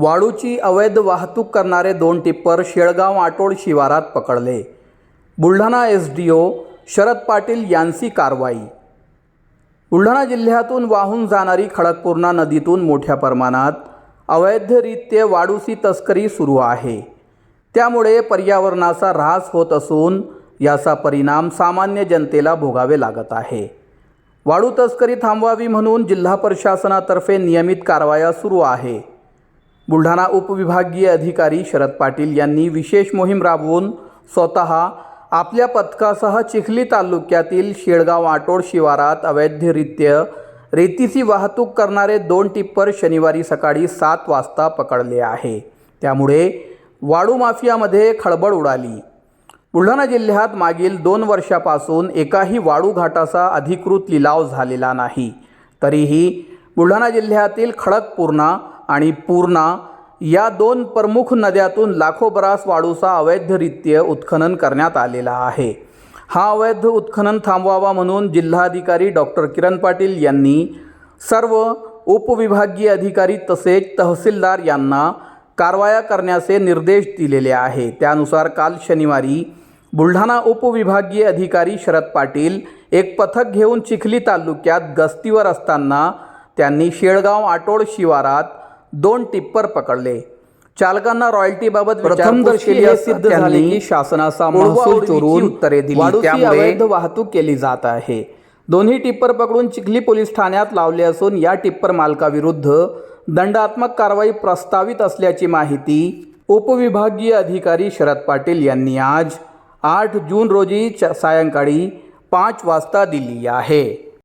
वाळूची अवैध वाहतूक करणारे दोन टिप्पर शेळगाव आटोळ शिवारात पकडले. Buldhana S D O Sharad Patil यांची कारवाई. बुलढाणा जिल्ह्यातून वाहून जाणारी खडकपूर्णा नदीतून मोठ्या प्रमाणात अवैधरित्या वाळूची तस्करी सुरू आहे. त्यामुळे पर्यावरणाचा ऱ्हास होत असून याचा परिणाम सामान्य जनतेला भोगावे लागत आहे. वाळू तस्करी थांबवावी म्हणून जिल्हा प्रशासनातर्फे नियमित कारवाया सुरू आहे. बुलढाणा उपविभागीय अधिकारी शरद पाटील यांनी विशेष मोहीम राबवून स्वतः आपल्या पथकासह चिखली तालुक्यातील शेळगाव आटोड शिवारात अवैधरित्या रेतीची वाहतूक करणारे दोन टिप्पर शनिवारी सकाळी सात वाजता पकडले आहे. त्यामुळे वाळू माफियामध्ये खळबळ उडाली. बुलढाणा जिल्ह्यात मागील दोन वर्षापासून एकाही वाळू घाटाचा अधिकृत लिलाव झालेला नाही. तरीही बुलढाणा जिल्ह्यातील खडकपूर्णा आणि पूर्णा या दोन प्रमुख नद्यातून लाखो बरास वाळूचा अवैधरित्य उत्खनन करण्यात आलेला आहे. हा अवैध उत्खनन थांबवावा म्हणून जिल्हाधिकारी डॉक्टर किरण पाटील यांनी सर्व उपविभागीय अधिकारी तसेच तहसीलदार यांना कारवाया करण्याचे निर्देश दिलेले आहे. त्यानुसार काल शनिवारी बुलढाणा उपविभागीय अधिकारी शरद पाटील एक पथक घेऊन चिखली तालुक्यात गस्तीवर असताना त्यांनी शेळगाव आटोड शिवारात दोन टिप्पर पकडले. चालकांना रॉयल्टीबाबत सिद्ध झाले की शासनाचा महसूल चोरून उत्तरे दिली. त्यामुळे वाहतूक केली जात आहे. दोन्ही टिप्पर पकडून चिखली पोलीस ठाण्यात लावले असून या टिप्पर मालकाविरुद्ध दंडात्मक कारवाई प्रस्तावित असल्याची माहिती उपविभागीय अधिकारी शरद पाटील यांनी आज आठ जून रोजी सायंकाळी पाच वाजता दिली आहे.